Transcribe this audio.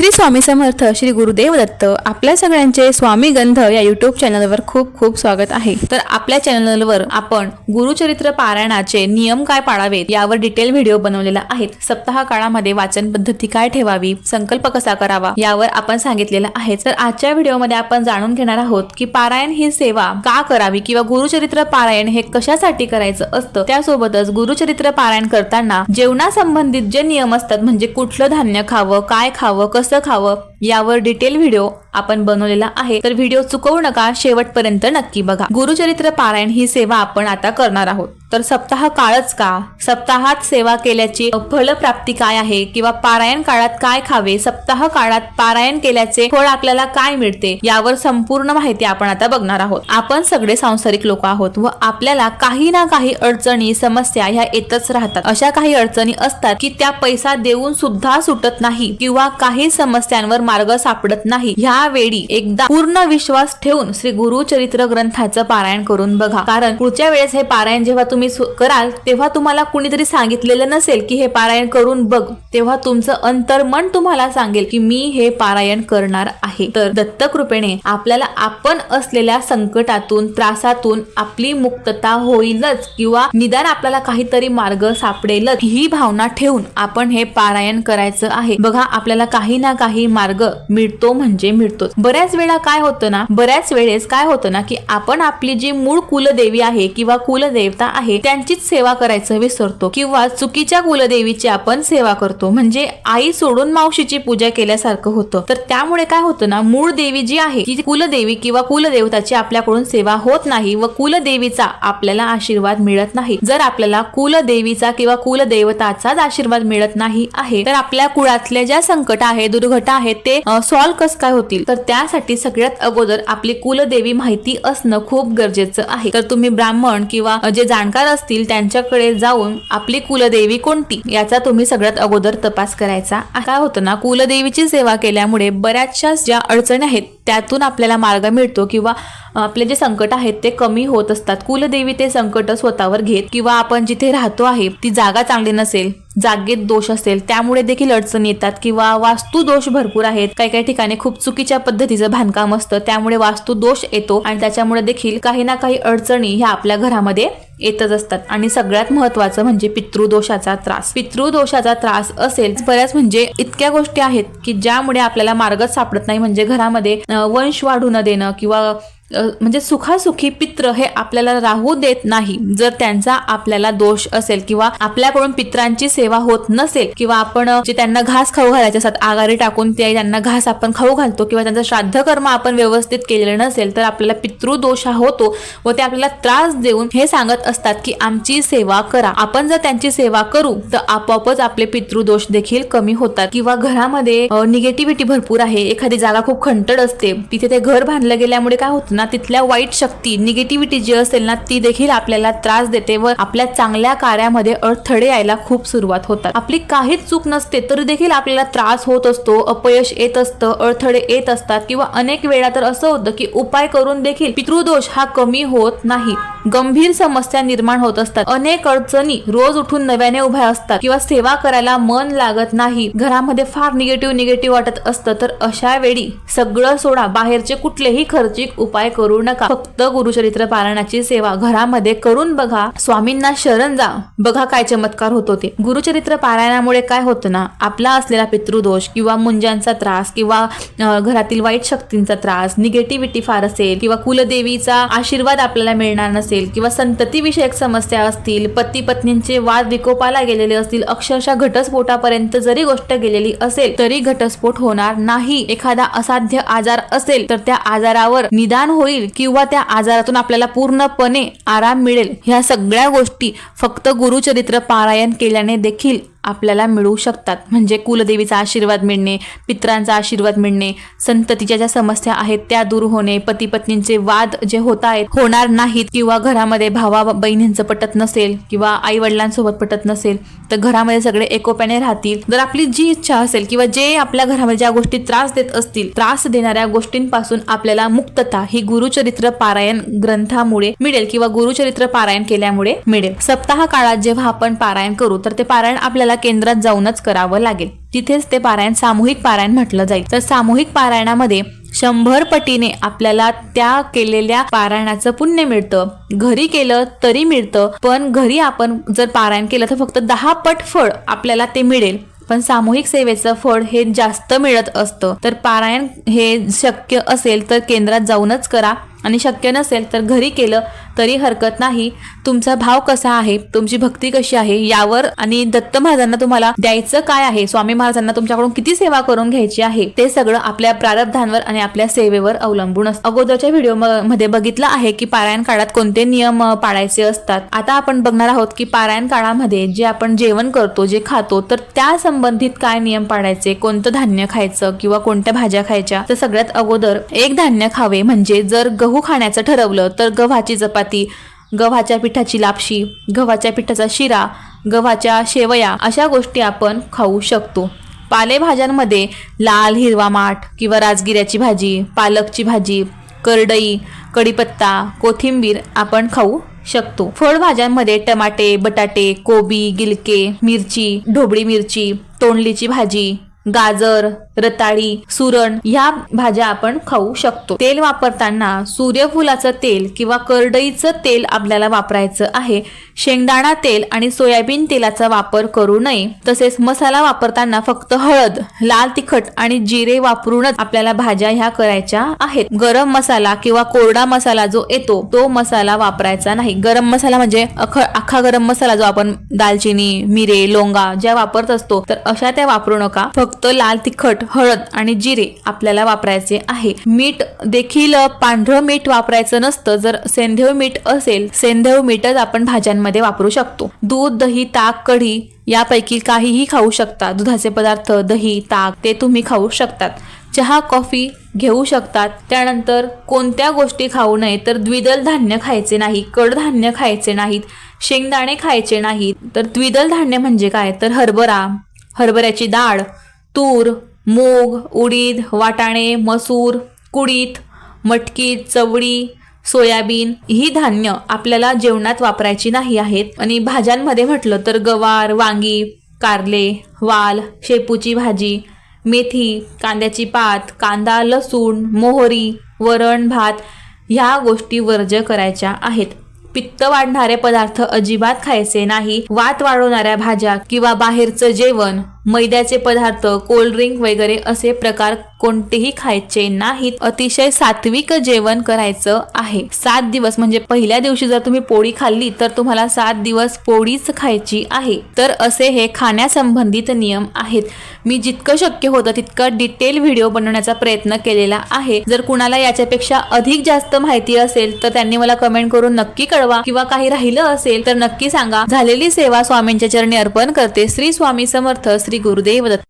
श्री स्वामी समर्थ श्री गुरुदेव दत्त आपल्या सगळ्यांचे स्वामी गंध या युट्यूब चॅनलवर खूप खूप स्वागत आहे. तर आपल्या चॅनलवर आपण गुरुचरित्र पारायणाचे नियम काय पाळावेत यावर डिटेल व्हिडिओ बनवलेला आहेत. सप्ताह काळामध्ये वाचन पद्धती काय ठेवावी संकल्प कसा करावा यावर आपण सांगितलेला आहे. तर आजच्या व्हिडिओमध्ये आपण जाणून घेणार आहोत की पारायण ही सेवा का करावी किंवा गुरुचरित्र पारायण हे कशासाठी करायचं असतं? त्यासोबतच गुरुचरित्र पारायण करताना जेवणासंबंधित जे नियम असतात म्हणजे कुठलं धान्य खावं काय खावं कसं कसं खावं यावर डिटेल व्हिडिओ आपण बनवलेला आहे. तर व्हिडिओ चुकवू नका शेवटपर्यंत नक्की बघा. गुरुचरित्र पारायण ही सेवा आपण आता करणार आहोत. तर सप्ताह काळच का? सप्ताहात सेवा केल्याची फलप्राप्ती काय आहे? किंवा पारायण काळात काय खावे? सप्ताह काळात पारायण केल्याचे फळ आपल्याला काय मिळते? यावर संपूर्ण माहिती आपण आता बघणार आहोत. आपण सगळे सांसारिक लोक आहोत व आपल्याला काही ना काही अडचणी समस्या ह्या येतच राहतात. अशा काही अडचणी असतात की त्या पैसा देऊन सुद्धा सुटत नाही किंवा काही समस्यांवर मार्ग सापडत नाही. ह्या वेळी एकदा पूर्ण विश्वास ठेवून श्री गुरु चरित्र ग्रंथाचं पारायण करून बघा. कारण पुढच्या वेळेस हे पारायण जेव्हा तुम्ही कराल तेव्हा तुम्हाला कुणीतरी सांगितलेलं नसेल की हे पारायण करून बघ. तेव्हा तुमचं अंतर्मन तुम्हाला सांगेल की मी हे पारायण करणार आहे. तर दत्तकृपेने आपल्याला आपण असलेल्या संकटातून त्रासातून आपली मुक्तता होईलच किंवा निदान आपल्याला काहीतरी मार्ग सापडेलच ही भावना ठेवून आपण हे पारायण करायचं आहे. बघा आपल्याला काही ना काही मार्ग मिळतो म्हणजे मिळतो. मिळतोच. बऱ्याच वेळा काय होतं ना बऱ्याच वेळेस काय होतं ना की आपण आपली जी मूळ कुलदेवी आहे किंवा कुलदेवता आहे त्यांचीच सेवा करायचं विसरतो किंवा चुकीच्या कुलदेवीची आपण सेवा करतो. म्हणजे आई सोडून मावशीची पूजा केल्यासारखं होतं. तर त्यामुळे काय होतं ना मूळ देवी जी आहे ती कुलदेवी किंवा कुलदेवताची आपल्याकडून सेवा होत नाही व कुलदेवीचा आपल्याला आशीर्वाद मिळत नाही. जर आपल्याला कुलदेवीचा किंवा कुलदेवताचाच आशीर्वाद मिळत नाही आहे तर आपल्या कुळातल्या ज्या संकट आहे दुर्घटना आहेत ते सॉल्व्ह कस काय होतील? तर त्यासाठी सगळ्यात अगोदर आपली कुलदेवी माहिती असणं खूप गरजेचं आहे. तर तुम्ही ब्राह्मण किंवा जे जाणकार असतील त्यांच्याकडे जाऊन आपली कुलदेवी कोणती? याचा तुम्ही सगळ्यात अगोदर तपास करायचा. काय होतं ना कुलदेवीची सेवा केल्यामुळे बऱ्याचशा ज्या अडचणी आहेत त्यातून आपल्याला मार्ग मिळतो किंवा आपले जे संकट आहेत ते कमी होत असतात. कुलदेवी ते संकट स्वतःवर घेत किंवा आपण जिथे राहतो आहे ती जागा चांगली नसेल जागेत दोष असेल त्यामुळे देखील अडचणी येतात किंवा वास्तू दोष भरपूर आहेत. काही काही ठिकाणी खूप चुकीच्या पद्धतीचं बांधकाम असतं त्यामुळे वास्तू दोष येतो आणि त्याच्यामुळे देखील काही ना काही अडचणी ह्या आपल्या घरामध्ये येतच असतात. आणि सगळ्यात महत्वाचं म्हणजे पितृदोषाचा त्रास. पितृदोषाचा त्रास असेल बऱ्याच म्हणजे इतक्या गोष्टी आहेत की ज्यामुळे आपल्याला मार्गच सापडत नाही. म्हणजे घरामध्ये वंश वाढू न देणं किंवा म्हणजे सुखासुखी पित्र हे आपल्याला राहू देत नाही. जर त्यांचा आपल्याला दोष असेल किंवा आपल्याकडून पित्रांची सेवा होत नसेल किंवा आपण जे त्यांना घास खाऊ घालायचे असतात आगारी टाकून ते त्यांना घास आपण खाऊ घालतो किंवा त्यांचं श्राद्ध कर्म आपण व्यवस्थित केलेलं नसेल तर आपल्याला पितृदोष हा होतो व ते आपल्याला त्रास देऊन हे सांगत असतात की आमची सेवा करा. आपण जर त्यांची सेवा करू तर आपोआपच आपले पितृदोष देखील कमी होतात. किंवा घरामध्ये निगेटिव्हिटी भरपूर आहे. एखादी जागा खूप खंटड असते. तिथे ते घर बांधलं गेल्यामुळे काय होतं ना तिथल्या वाईट शक्ती निगेटिव्हिटी जी असेल ना ती देखील आपल्याला त्रास देते व आपल्या चांगल्या कार्यामध्ये अडथळे यायला खूप सुरुवात होतात. आपली काहीच चूक नसते तरी देखील आपल्याला त्रास होत असतो अपयश येत असतं अडथळे येत असतात किंवा अनेक वेळा तर असं होतं की उपाय करून देखील पितृदोष हा कमी होत नाही. गंभीर समस्या निर्माण होत असतात. अनेक अडचणी रोज उठून नव्याने उभ्या असतात किंवा सेवा करायला मन लागत नाही. घरामध्ये फार निगेटिव्ह निगेटिव्ह वाटत असतं. तर अशा वेळी सगळं सोडा. बाहेरचे कुठलेही खर्चिक उपाय करू नका. फक्त गुरुचरित्र पारायणाची सेवा घरामध्ये करून बघा. स्वामींना शरण जा. बघा काय चमत्कार होतो ते. गुरुचरित्र पारायणामुळे काय होतं ना? आपला असलेला पितृदोष किंवा मुंजांचा त्रास किंवा घरातील वाईट शक्तींचा त्रास निगेटिव्हिटी फार असेल किंवा कुलदेवीचा आशीर्वाद आपल्याला मिळणार नसेल किंवा संततीविषयक समस्या असतील पती पत्नींचे वाद विकोपाला गेलेले असतील अक्षरशः घटस्फोटापर्यंत जरी गोष्ट गेलेली असेल तरी घटस्फोट होणार नाही. एखादा असाध्य आजार असेल तर त्या आजारावर निदान होईल किंवा त्या आजारातून आपल्याला पूर्णपणे आराम मिळेल. ह्या सगळ्या गोष्टी फक्त गुरुचरित्र पारायण केल्याने देखील आपल्याला मिळू शकतात. म्हणजे कुलदेवीचा आशीर्वाद मिळणे पित्रांचा आशीर्वाद मिळणे संततीच्या ज्या समस्या आहेत त्या दूर होणे पती पत्नींचे वाद जे होत आहेत होणार नाहीत किंवा घरामध्ये भावा बहिणींचं पटत नसेल किंवा आई वडिलांसोबत पटत नसेल तर घरामध्ये सगळे एकोप्याने राहतील. जर आपली जी इच्छा असेल किंवा जे आपल्या घरामध्ये ज्या गोष्टी त्रास देत असतील त्रास देणाऱ्या गोष्टींपासून आपल्याला मुक्तता ही गुरुचरित्र पारायण ग्रंथामुळे मिळेल किंवा गुरुचरित्र पारायण केल्यामुळे मिळेल. सप्ताह काळात जेव्हा आपण पारायण करू तर ते पारायण आपल्याला तुम्हाला केंद्रात जाऊनच करावं लागेल. तिथेच ते पारायण सामूहिक पारायण म्हटलं जाईल. तर सामूहिक पारायणामध्ये शंभर पटीने आपल्याला त्या केलेल्या पारायणाचं पुण्य मिळतं. घरी केलं तरी मिळतं पण घरी आपण जर पारायण केलं तर फक्त दहा पट फळ आपल्याला ते मिळेल. पण सामूहिक सेवेचं फळ हे जास्त मिळत असतं. तर पारायण हे शक्य असेल तर केंद्रात जाऊनच करा. आणि शक्य नसेल तर घरी केलं तरी हरकत नाही. तुमचा भाव कसा आहे? तुमची भक्ती कशी आहे? यावर आणि दत्त महाराजांना तुम्हाला द्यायचं काय आहे? स्वामी महाराजांना तुमच्याकडून किती सेवा करून घ्यायची आहे? ते सगळं आपल्या प्रारब्धांवर आणि आपल्या सेवेवर अवलंबून असतं अगोदरच्या व्हिडिओमध्ये बघितलं आहे की पारायण काळात कोणते नियम पाळायचे असतात. आता आपण बघणार आहोत की पारायण काळामध्ये जे आपण जेवण करतो जे खातो तर त्या संबंधित काय नियम पाळायचे? कोणतं धान्य खायचं किंवा कोणत्या भाज्या खायच्या? तर सगळ्यात अगोदर एक धान्य खावे. म्हणजे जर गहू गहू खाण्याचं ठरवलं तर गव्हाची चपाती गव्हाच्या पिठाची लापशी गव्हाच्या पिठाचा शिरा गव्हाच्या शेवया अशा गोष्टी आपण खाऊ शकतो. पालेभाज्यांमध्ये लाल हिरवा माठ किंवा राजगिऱ्याची भाजी पालकची भाजी करडई कढीपत्ता कोथिंबीर आपण खाऊ शकतो. फळभाज्यांमध्ये टमाटे बटाटे कोबी गिलके मिरची ढोबळी मिरची तोंडलीची भाजी गाजर रताळी सुरण ह्या भाज्या आपण खाऊ शकतो. तेल वापरताना सूर्यफुलाचं तेल किंवा करडईचं तेल आपल्याला वापरायचं आहे. शेंगदाणा तेल आणि सोयाबीन तेलाचा वापर करू नये. तसेच मसाला वापरताना फक्त हळद लाल तिखट आणि जिरे वापरूनच आपल्याला भाज्या ह्या करायच्या आहेत. गरम मसाला किंवा कोरडा मसाला जो येतो तो मसाला वापरायचा नाही. गरम मसाला म्हणजे अख्खा गरम मसाला जो आपण दालचिनी मिरे लोंगा ज्या वापरत असतो तर अशा त्या वापरू नका. फक्त फक्त लाल तिखट हळद आणि जिरे आपल्याला वापरायचे आहे. मीठ देखील पांढरं मीठ वापरायचं नसतं. जर सेंधेव मीठ असेल सेंधेव मीठच आपण भाज्यांमध्ये वापरू शकतो. दूध दही ताक कढी यापैकी काहीही खाऊ शकता. दुधाचे पदार्थ दही ताक ते तुम्ही खाऊ शकतात. चहा कॉफी घेऊ शकतात. त्यानंतर कोणत्या गोष्टी खाऊ नये तर द्विदल धान्य खायचे नाही कडधान्य खायचे नाहीत शेंगदाणे खायचे नाहीत. तर द्विदल धान्य म्हणजे काय? तर हरभरा हरभऱ्याची डाळ तूर मूग उडीद वाटाणे मसूर कुडीत मटकी चवळी सोयाबीन ही धान्य आपल्याला जेवणात वापरायची नाही आहेत. आणि भाज्यांमध्ये म्हटलं तर गवार वांगी कारले वाल शेपूची भाजी मेथी कांद्याची पात कांदा लसूण मोहरी वरण भात ह्या गोष्टी वर्ज करायच्या आहेत. पित्त वाढणारे पदार्थ अजिबात खायचे नाही. वात वाढवणाऱ्या भाज्या किंवा बाहेरचं जेवण मैद्याचे पदार्थ कोल्ड्रिंक वगैरे असे प्रकार कोणतेही खायचे नाहीत. अतिशय सात्विक जेवण करायचं आहे. सात दिवस म्हणजे पहिल्या दिवशी जर तुम्ही पोळी खाल्ली तर तुम्हाला सात दिवस पोळीच खायची आहे. तर असे हे खाण्यासंबंधित नियम आहेत. मी जितकं शक्य होतं तितकं डिटेल व्हिडिओ बनवण्याचा प्रयत्न केलेला आहे. जर कुणाला याच्यापेक्षा अधिक जास्त माहिती असेल तर त्यांनी मला कमेंट करून नक्की कळवा. किंवा काही राहिलं असेल तर नक्की सांगा. झालेली सेवा स्वामींच्या चरणी अर्पण करते. श्री स्वामी समर्थ श्री गुरुदेव दत्त